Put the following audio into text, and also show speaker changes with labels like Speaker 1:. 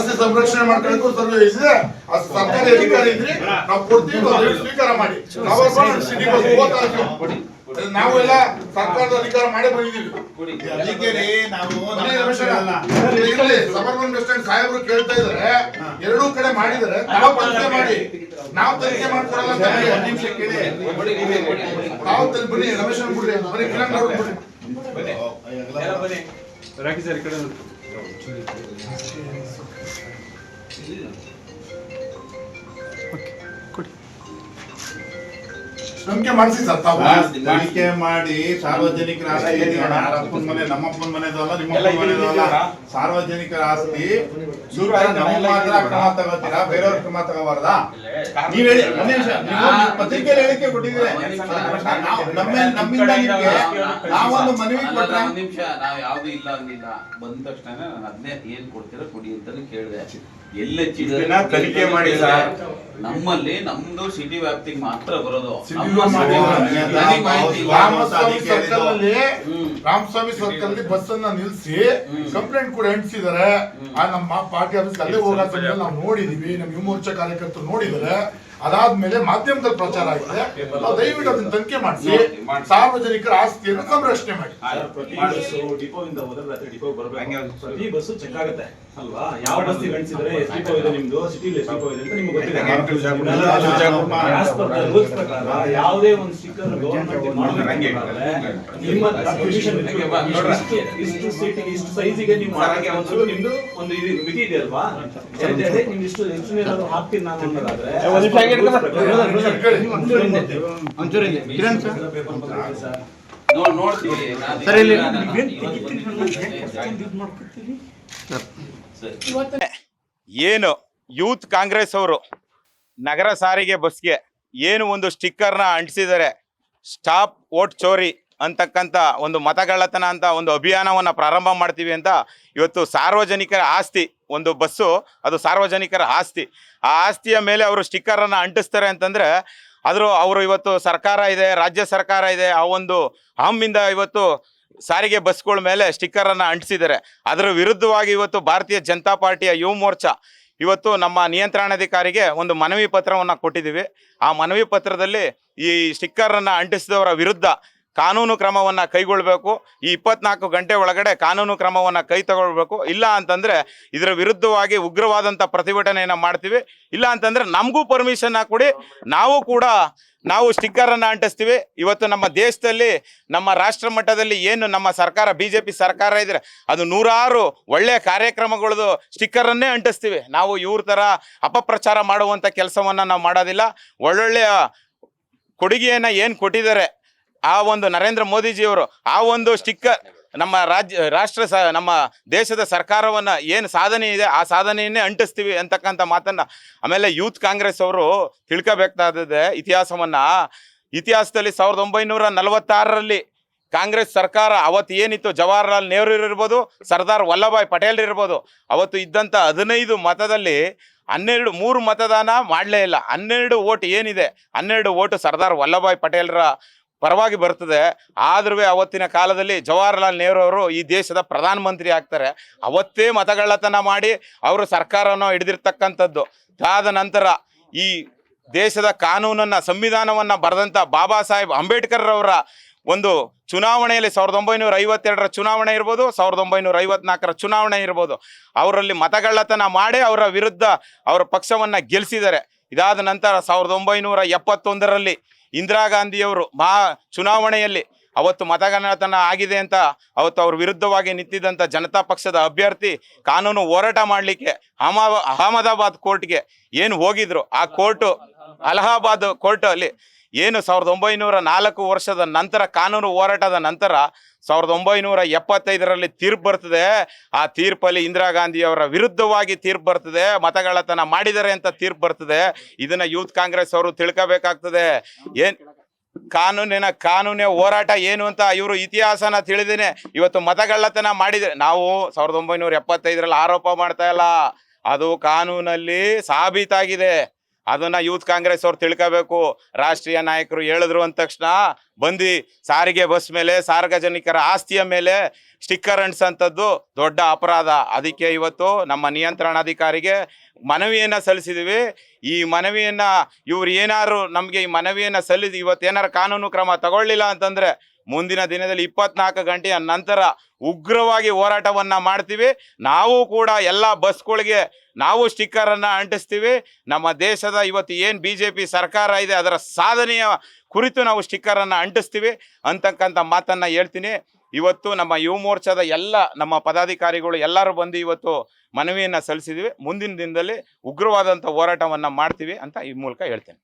Speaker 1: ಆಸ್ತಿ ಸಂರಕ್ಷಣೆ ಮಾಡ್ಕೊಳಕ್ಕೆ ಸರ್ವೆ ಇದೆ ಆ ಸರ್ಕಾರಿ ಅಧಿಕಾರಿ ಇದ್ರಿ ನಾವು ಕೊಡ್ತೀವಿ ಸ್ವೀಕಾರ ಮಾಡಿ. ನಾವೆಲ್ಲ ಸರ್ಕಾರದ ಅಧಿಕಾರ ಮಾಡೇ ಬಂದಿದ್ದೀವಿ. ಸಬರ್ಮನ್ ಸಬರ್ಬನ್ ಬಸ್ ಸ್ಟ್ಯಾಂಡ್ ಸಾಹೇಬ್ರು ಕೇಳ್ತಾ ಇದಾರೆ ಎರಡೂ ಕಡೆ ಮಾಡಿದರೆ. ನಾವು ತನಿಖೆ ಮಾಡಿ. ನಾವು ತನಿಖೆ ಮಾಡ್ಕೊಡಲ್ಲ ನಾವು ರಮೇಶ್ ಬಿಡ್ರಿ ಬರೀ ಕಿರಣ್ ಬಿಡ್ರಿ
Speaker 2: ರಾಕಿ ಸರ್ ಈ ಕಡೆ do.
Speaker 1: ತನಿಖೆ ಮಾಡಿಸಿ ಸರ್ ತಾವು.
Speaker 3: ತನಿಖೆ ಮಾಡಿ. ಸಾರ್ವಜನಿಕರ ಆಸ್ತಿ ಮನೆ ನಮ್ಮಪ್ಪನ ಮನೆದಲ್ಲ
Speaker 2: ನಿಮ್ಮಪ್ಪನ
Speaker 3: ಮನೆದಲ್ಲ? ಸಾರ್ವಜನಿಕರ ಆಸ್ತಿ ನಮ್ಮ ಮಾತ್ರ ಕ್ರಮ ತಗೋತೀರಾ? ಬೇರೆಯವ್ರ ಕ್ರಮ ತಗೋಬಾರ್ದಾ? ನೀವ್ ಹೇಳಿ ಒಂದ್ ನಿಮಿಷ ಪತ್ರಿಕೆಯಲ್ಲಿ ಹೇಳಿಕೆ ಕೊಟ್ಟಿದ್ರೆ ನಾವು ನಮ್ಮ ನಮ್ಮಿಂದ ನಿಮ್ಗೆ ನಾವೊಂದು ಮನವಿ ಕೊಟ್ರೆ
Speaker 4: ಒಂದ್ ನಿಮಿಷ ನಾವ್ ಯಾವ್ದು ಇಲ್ಲ ಅಂದಿಲ್ಲ ಬಂದ ತಕ್ಷಣ ನಾನು ಅದನ್ನೇ ಏನ್ ಕೊಡ್ತೀರಾ ಕೊಡಿ ಅಂತಾನೆ ಕೇಳಿದೆ. ಎಲ್ಲ
Speaker 2: ತನಿಖೆ ಮಾಡಿ ಸರ್.
Speaker 4: ನಮ್ಮಲ್ಲಿ ನಮ್ದು ಸಿಟಿ ವ್ಯಾಪ್ತಿಗೆ ಮಾತ್ರ ಬರೋದು.
Speaker 1: ರಾಮಸ್ವಾಮಿ ಸರ್ಕಲ್ ಬಸ್ ಅನ್ನ ನಿಲ್ಸಿ ಕಂಪ್ಲೇಂಟ್ ಕೂಡ ಎಂಟಿಸಿದ್ದಾರೆ ಆ ನಮ್ಮ ಪಾರ್ಟಿ ಆಫೀಸ್ ಅಲ್ಲೇ ಹೋಗೋ ನಾವು ನೋಡಿದೀವಿ. ನಮ್ಮ ಯುವ ಮೋರ್ಚಾ ಕಾರ್ಯಕರ್ತರು ನೋಡಿದ್ದಾರೆ. ಅದಾದ್ಮೇಲೆ ಮಾಧ್ಯಮದಲ್ಲಿ ಪ್ರಚಾರ ಆಗಿದೆ. ನಾವು ದಯವಿಟ್ಟು ಅದನ್ನ ತನಿಖೆ ಮಾಡಿಸಿ. ಸಾರ್ವಜನಿಕರ ಆಸ್ತಿಯನ್ನು ಸಂರಕ್ಷಣೆ ಮಾಡಿ.
Speaker 5: ಪ್ರತಿ ಬಸ್ಸು ಡಿಪೋದಿಂದ ಹೋದ್ರೆ ರಾತ್ರಿ ಡಿಪೋ ಬರಬೇಕು. ಪ್ರತಿ ಬಸ್ಸು ಚೆಕ್ ಆಗುತ್ತೆ. ಅಲ್ವಾ? ಯಾವ ಬಸ್ ಗಣಿಸಿದ್ರೆ ಎಷ್ಟು ಡಿಪೋ ಇದೆ ನಿಮ್ದು? ಸಿಟಿಲಿ ಎಷ್ಟು ಡಿಪೋ ಇದೆ ಅಂತ ನಿಮ್ಗೆ ಗೊತ್ತಿಲ್ಲ ಪ್ರಕಾರ? ಯಾವುದೇ ಒಂದು ಸ್ಟಿಕ್ಕರ್. ನಿಮ್ಮ ಇಷ್ಟು. ಸೀಟ್ ಇಷ್ಟು ಸೈಜಿಗೆ ನೀವು
Speaker 2: ಒಂದು
Speaker 5: ನಿಮ್ದು ಒಂದು ಇದು ಮಿತಿ ಇದೆ ಅಲ್ವಾ? ಇಷ್ಟು ಹಾಕ್ತೀನಿ ನಾನು ಅನ್ನೋದಾದ್ರೆ.
Speaker 6: ಏನು ಯೂತ್ ಕಾಂಗ್ರೆಸ್ ಅವರು ನಗರ ಸಾರಿಗೆ ಬಸ್ಗೆ ಏನು ಒಂದು ಸ್ಟಿಕ್ಕರ್ನ ಅಂಟಿಸಿದರೆ ಸ್ಟಾಪ್ ಓಟ್ ಚೋರಿ ಅಂತಕ್ಕಂಥ ಒಂದು ಮತಗಳ್ಳತನ ಅಂತ ಒಂದು ಅಭಿಯಾನವನ್ನು ಪ್ರಾರಂಭ ಮಾಡ್ತೀವಿ ಅಂತ ಇವತ್ತು ಸಾರ್ವಜನಿಕರ ಆಸ್ತಿ ಒಂದು ಬಸ್ಸು, ಅದು ಸಾರ್ವಜನಿಕರ ಆಸ್ತಿ. ಆ ಆಸ್ತಿಯ ಮೇಲೆ ಅವರು ಸ್ಟಿಕ್ಕರನ್ನು ಅಂಟಿಸ್ತಾರೆ ಅಂತಂದರೆ, ಆದರೂ ಅವರು ಇವತ್ತು ಸರ್ಕಾರ ಇದೆ, ರಾಜ್ಯ ಸರ್ಕಾರ ಇದೆ, ಆ ಒಂದು ಹಮ್ಮಿಂದ ಇವತ್ತು ಸಾರಿಗೆ ಬಸ್ಗಳ ಮೇಲೆ ಸ್ಟಿಕ್ಕರನ್ನು ಅಂಟಿಸಿದ್ದಾರೆ. ಅದರ ವಿರುದ್ಧವಾಗಿ ಇವತ್ತು ಭಾರತೀಯ ಜನತಾ ಪಾರ್ಟಿಯ ಯುವ ಮೋರ್ಚಾ ಇವತ್ತು ನಮ್ಮ ನಿಯಂತ್ರಣಾಧಿಕಾರಿಗೆ ಒಂದು ಮನವಿ ಪತ್ರವನ್ನು ಕೊಟ್ಟಿದ್ದೀವಿ. ಆ ಮನವಿ ಪತ್ರದಲ್ಲಿ ಈ ಸ್ಟಿಕ್ಕರನ್ನು ಅಂಟಿಸಿದವರ ವಿರುದ್ಧ ಕಾನೂನು ಕ್ರಮವನ್ನು ಕೈಗೊಳ್ಳಬೇಕು ಈ ಇಪ್ಪತ್ನಾಲ್ಕು ಗಂಟೆ ಒಳಗಡೆ ಕಾನೂನು ಕ್ರಮವನ್ನು ಕೈ ತಗೊಳ್ಬೇಕು. ಇಲ್ಲ ಅಂತಂದರೆ ಇದರ ವಿರುದ್ಧವಾಗಿ ಉಗ್ರವಾದಂಥ ಪ್ರತಿಭಟನೆಯನ್ನು ಮಾಡ್ತೀವಿ. ಇಲ್ಲ ಅಂತಂದರೆ ನಮಗೂ ಪರ್ಮಿಷನ್ನ ಕೊಡಿ. ನಾವು ಕೂಡ ನಾವು ಸ್ಟಿಕ್ಕರನ್ನು ಅಂಟಿಸ್ತೀವಿ. ಇವತ್ತು ನಮ್ಮ ದೇಶದಲ್ಲಿ, ನಮ್ಮ ರಾಷ್ಟ್ರ ಮಟ್ಟದಲ್ಲಿ ಏನು ನಮ್ಮ ಸರ್ಕಾರ ಬಿ ಜೆ ಪಿ ಸರ್ಕಾರ ಇದ್ದರೆ ಅದು ನೂರಾರು ಒಳ್ಳೆಯ ಕಾರ್ಯಕ್ರಮಗಳದು ಸ್ಟಿಕ್ಕರನ್ನೇ ಅಂಟಿಸ್ತೀವಿ. ನಾವು ಇವ್ರ ಥರ ಅಪಪ್ರಚಾರ ಮಾಡುವಂಥ ಕೆಲಸವನ್ನು ನಾವು ಮಾಡೋದಿಲ್ಲ. ಒಳ್ಳೊಳ್ಳೆಯ ಕೊಡುಗೆಯನ್ನು ಏನು ಕೊಟ್ಟಿದ್ದಾರೆ ಆ ಒಂದು ನರೇಂದ್ರ ಮೋದಿಜಿಯವರು, ಆ ಒಂದು ಸ್ಟಿಕ್ಕರ್ ನಮ್ಮ ರಾಜ್ಯ, ರಾಷ್ಟ್ರ ಸ, ನಮ್ಮ ದೇಶದ ಸರ್ಕಾರವನ್ನು ಏನು ಸಾಧನೆ ಇದೆ, ಆ ಸಾಧನೆಯನ್ನೇ ಅಂಟಿಸ್ತೀವಿ ಅಂತಕ್ಕಂಥ ಮಾತನ್ನು ಆಮೇಲೆ ಯೂತ್ ಕಾಂಗ್ರೆಸ್ ಅವರು ತಿಳ್ಕೋಬೇಕಾದದೆ ಇತಿಹಾಸವನ್ನು. ಇತಿಹಾಸದಲ್ಲಿ ಸಾವಿರದ ಒಂಬೈನೂರ ನಲವತ್ತಾರರಲ್ಲಿ ಕಾಂಗ್ರೆಸ್ ಸರ್ಕಾರ ಅವತ್ತು ಏನಿತ್ತು? ಜವಾಹರ್ಲಾಲ್ ನೆಹರು ಇರ್ಬೋದು, ಸರ್ದಾರ್ ವಲ್ಲಭಾಯ್ ಪಟೇಲ್ ಇರ್ಬೋದು. ಅವತ್ತು ಇದ್ದಂಥ ಹದಿನೈದು ಮತದಲ್ಲಿ ಹನ್ನೆರಡು, ಮೂರು ಮತದಾನ ಮಾಡಲೇ ಇಲ್ಲ. ಹನ್ನೆರಡು ಓಟ್ ಏನಿದೆ? ಹನ್ನೆರಡು ಓಟು ಸರ್ದಾರ್ ವಲ್ಲಭಾಯ್ ಪಟೇಲ್ರ ಪರವಾಗಿ ಬರ್ತದೆ. ಆದ್ರೂ ಅವತ್ತಿನ ಕಾಲದಲ್ಲಿ ಜವಾಹರ್ಲಾಲ್ ನೆಹರು ಅವರು ಈ ದೇಶದ ಪ್ರಧಾನಮಂತ್ರಿ ಆಗ್ತಾರೆ. ಅವತ್ತೇ ಮತಗಳ್ಳತನ ಮಾಡಿ ಅವರು ಸರ್ಕಾರವನ್ನು ಹಿಡಿದಿರ್ತಕ್ಕಂಥದ್ದು. ಅದಾದ ನಂತರ ಈ ದೇಶದ ಕಾನೂನನ್ನು, ಸಂವಿಧಾನವನ್ನು ಬರೆದಂಥ ಬಾಬಾ ಸಾಹೇಬ್ ಅಂಬೇಡ್ಕರ್ ಅವರ ಒಂದು ಚುನಾವಣೆಯಲ್ಲಿ ಸಾವಿರದ ಒಂಬೈನೂರ ಐವತ್ತೆರಡರ ಚುನಾವಣೆ ಇರ್ಬೋದು, ಸಾವಿರದ ಒಂಬೈನೂರ ಐವತ್ನಾಲ್ಕರ ಚುನಾವಣೆ ಇರ್ಬೋದು. ಅವರಲ್ಲಿ ಮತಗಳ್ಳತನ ಮಾಡಿ ಅವರ ವಿರುದ್ಧ ಅವರ ಪಕ್ಷವನ್ನು ಗೆಲ್ಲಿಸಿದ್ದಾರೆ ಇದಾದ ನಂತರ ಸಾವಿರದ ಒಂಬೈನೂರ ಎಪ್ಪತ್ತೊಂದರಲ್ಲಿ ಇಂದಿರಾ ಗಾಂಧಿಯವರು ಮಹಾ ಚುನಾವಣೆಯಲ್ಲಿ ಅವತ್ತು ಮತಗಣತನ ಆಗಿದೆ ಅಂತ ಅವತ್ತು ಅವ್ರ ವಿರುದ್ಧವಾಗಿ ನಿಂತಿದ್ದಂಥ ಜನತಾ ಪಕ್ಷದ ಅಭ್ಯರ್ಥಿ ಕಾನೂನು ಹೋರಾಟ ಮಾಡಲಿಕ್ಕೆ ಅಹಮ ಅಹಮದಾಬಾದ್ ಕೋರ್ಟ್ಗೆ ಏನು ಹೋಗಿದ್ರು? ಆ ಕೋರ್ಟು ಅಲಹಾಬಾದ್ ಕೋರ್ಟ್ ಅಲ್ಲಿ ಏನು ಸಾವಿರದ ಒಂಬೈನೂರ ನಾಲ್ಕು ವರ್ಷದ ನಂತರ ಕಾನೂನು ಹೋರಾಟದ ನಂತರ ಸಾವಿರದ ಒಂಬೈನೂರ ಎಪ್ಪತ್ತೈದರಲ್ಲಿ ತೀರ್ಪು ಬರ್ತದೆ. ಆ ತೀರ್ಪಲ್ಲಿ ಇಂದಿರಾ ಗಾಂಧಿಯವರ ವಿರುದ್ಧವಾಗಿ ತೀರ್ಪು ಬರ್ತದೆ. ಮತಗಳತನ ಮಾಡಿದ್ದಾರೆ ಅಂತ ತೀರ್ಪು ಬರ್ತದೆ. ಇದನ್ನ ಯೂತ್ ಕಾಂಗ್ರೆಸ್ ಅವರು ತಿಳ್ಕೋಬೇಕಾಗ್ತದೆ. ಏನ್ ಕಾನೂನಿನ ಕಾನೂನಿನ ಹೋರಾಟ ಏನು ಅಂತ ಇವರು ಇತಿಹಾಸನ ತಿಳಿದೇನೆ. ಇವತ್ತು ಮತಗಳ್ಳತನ ಮಾಡಿದರೆ ನಾವು ಸಾವಿರದ ಒಂಬೈನೂರ ಎಪ್ಪತ್ತೈದರಲ್ಲಿ ಆರೋಪ ಮಾಡ್ತಾ ಇಲ್ಲ. ಅದು ಕಾನೂನಲ್ಲಿ ಸಾಬೀತಾಗಿದೆ. ಅದನ್ನ ಯೂತ್ ಕಾಂಗ್ರೆಸ್ ಅವ್ರು ತಿಳ್ಕೋಬೇಕು. ರಾಷ್ಟ್ರೀಯ ನಾಯಕರು ಹೇಳಿದ್ರು ಅಂದ ತಕ್ಷಣ ಬಂದು ಸಾರಿಗೆ ಬಸ್ ಮೇಲೆ, ಸಾರ್ವಜನಿಕರ ಆಸ್ತಿಯ ಮೇಲೆ ಸ್ಟಿಕ್ಕರ್ ಅಂಟಿಸಂಥದ್ದು ದೊಡ್ಡ ಅಪರಾಧ. ಅದಕ್ಕೆ ಇವತ್ತು ನಮ್ಮ ನಿಯಂತ್ರಣಾಧಿಕಾರಿಗೆ ಮನವಿಯನ್ನು ಸಲ್ಲಿಸಿದ್ವಿ. ಈ ಮನವಿಯನ್ನು ಇವ್ರು ಏನಾರು ನಮಗೆ ಈ ಮನವಿಯನ್ನು ಸಲ್ಲಿಸಿ ಇವತ್ತು ಏನಾರು ಕಾನೂನು ಕ್ರಮ ತಗೊಳ್ಳಿಲ್ಲ ಅಂತಂದ್ರೆ ಮುಂದಿನ ದಿನದಲ್ಲಿ ಇಪ್ಪತ್ನಾಲ್ಕು ಗಂಟೆಯ ನಂತರ ಉಗ್ರವಾಗಿ ಹೋರಾಟವನ್ನು ಮಾಡ್ತೀವಿ. ನಾವು ಕೂಡ ಎಲ್ಲ ಬಸ್ಗಳಿಗೆ ನಾವು ಸ್ಟಿಕ್ಕರನ್ನು ಅಂಟಿಸ್ತೀವಿ. ನಮ್ಮ ದೇಶದ ಇವತ್ತು ಏನು ಬಿ ಜೆ ಪಿ ಸರ್ಕಾರ ಇದೆ, ಅದರ ಸಾಧನೆಯ ಕುರಿತು ನಾವು ಸ್ಟಿಕ್ಕರನ್ನು ಅಂಟಿಸ್ತೀವಿ ಅಂತಕ್ಕಂಥ ಮಾತನ್ನು ಹೇಳ್ತೀನಿ. ಇವತ್ತು ನಮ್ಮ ಯುವ ಮೋರ್ಚಾದ ಎಲ್ಲ ನಮ್ಮ ಪದಾಧಿಕಾರಿಗಳು ಎಲ್ಲರೂ ಬಂದು ಇವತ್ತು ಮನವಿಯನ್ನು ಸಲ್ಲಿಸಿದ್ವಿ. ಮುಂದಿನ ದಿನದಲ್ಲಿ ಉಗ್ರವಾದಂಥ ಹೋರಾಟವನ್ನು ಮಾಡ್ತೀವಿ ಅಂತ ಈ ಮೂಲಕ ಹೇಳ್ತೇನೆ.